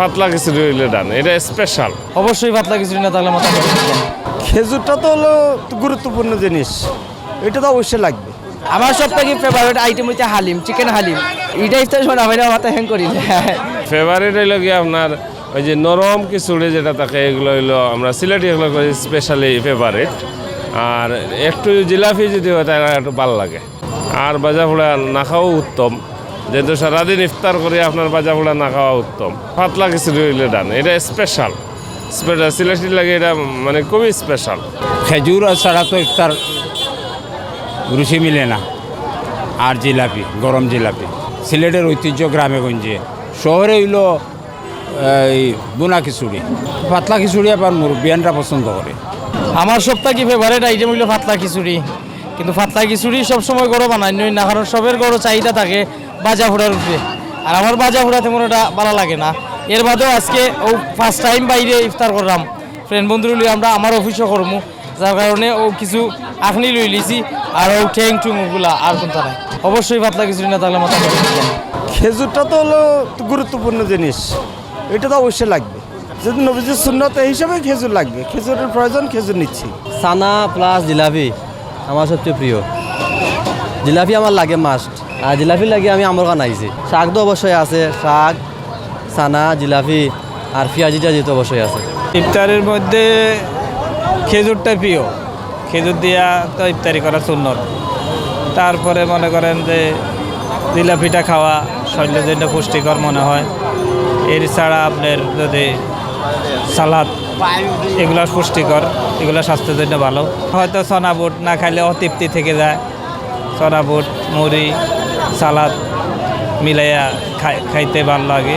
পাতলা খিচুড়ি হইলে ডান এটা স্পেশাল অবশ্যই পাতলা খিচুড়ি না থাকলে মাথা খেজুরটা তো হলো গুরুত্বপূর্ণ জিনিস এটা তো অবশ্যই লাগবে। আমার সব থেকে ফেভারিট আইটেম হচ্ছে হালিম চিকেন হালিম। এটা ইফতার সময় আমি মাথা হ্যাং করি ফেভারিট হইল কি আপনার ওই যে নরম খিচুড়ি যেটা থাকে এগুলো হইল আমরা সিলেটি এগুলো করি স্পেশালি ফেভারিট আর একটু জিলাপি যদি হয় তাহলে একটু ভালো লাগে। আর বাজা পোড়া না খাওয়া উত্তম। যেহেতু সারাদিন ইফতার করে আপনার বাজা পোড়া না খাওয়া উত্তম। পাতলা খিচুড়ি হইলে ডান। এটা স্পেশাল স্পেশাল সিলেটি লাগে এটা মানে খুবই স্পেশাল খেজুর ছাড়া তো ইফতার রুচি মিলে না। আর জিলাপি গরম জিলাপি। সিলেটের ঐতিহ্য গ্রামে গঞ্জে। শহরে হইল এই বুনা খিচুড়ি। পাতলা খিচুড়ি আবার মুরব্বিয়ানরা পছন্দ করে। আমার সব থেকে ফেভারিট আইটেম হইল পাতলা খিচুড়ি? কিন্তু পাতলা খিচুড়ি সবসময় গরো বানাই নই না কারণ সবের গরো চাহিদা থাকে। বাজা ফোড়ার উপরে। আর আমার বাজা ফোড়া তেমন ওটা ভালো লাগে না। এর বাদেও আজকে ও ফার্স্ট টাইম বাইরে ইফতার করলাম। ফ্রেন্ড বন্ধু লই আমরা আমার অফিসও করমু। যার কারণে ও কিছু আখনি লই লিছি। আর ও ঠেং টুং ওগুলা আর কোনটা নাই। অবশ্যই পাতলা খিচুড়ি না থাকলে মাথা খেজুরটা তো হলো গুরুত্বপূর্ণ জিনিস। এটা তো অবশ্যই লাগবে। যদি নবীজির শূন্যতে হিসাবে খেজুর লাগবে। খেজুরের প্রয়োজন খেজুর নিচ্ছি। সানা প্লাস জিলাপি আমার সবচেয়ে প্রিয়। জিলাপি আমার লাগে মাস্ট আর জিলাপি লাগে আমি আমার কাছে আইছি শাক তো অবশ্যই আছে, শাক সানা জিলাপি আর পেঁয়াজি টিয়াজি তো অবশ্যই আছে। ইফতারের মধ্যে খেজুরটা প্রিয়। খেজুর দিয়া তো ইফতারি করা সুন্নত। তারপরে মনে করেন যে জিলাপিটা খাওয়া শরীরের জন্য পুষ্টিকর মনে হয়। এর ছাড়া আপনার যদি সালাদ, এগুলো পুষ্টিকর, এগুলো স্বাস্থ্যের জন্য ভালো। হয়তো চনা বুট না খাইলে অতৃপ্তি থেকে যায়। চনা বুট মুড়ি সালাদ মিলাইয়া খাই খাইতে ভালো লাগে।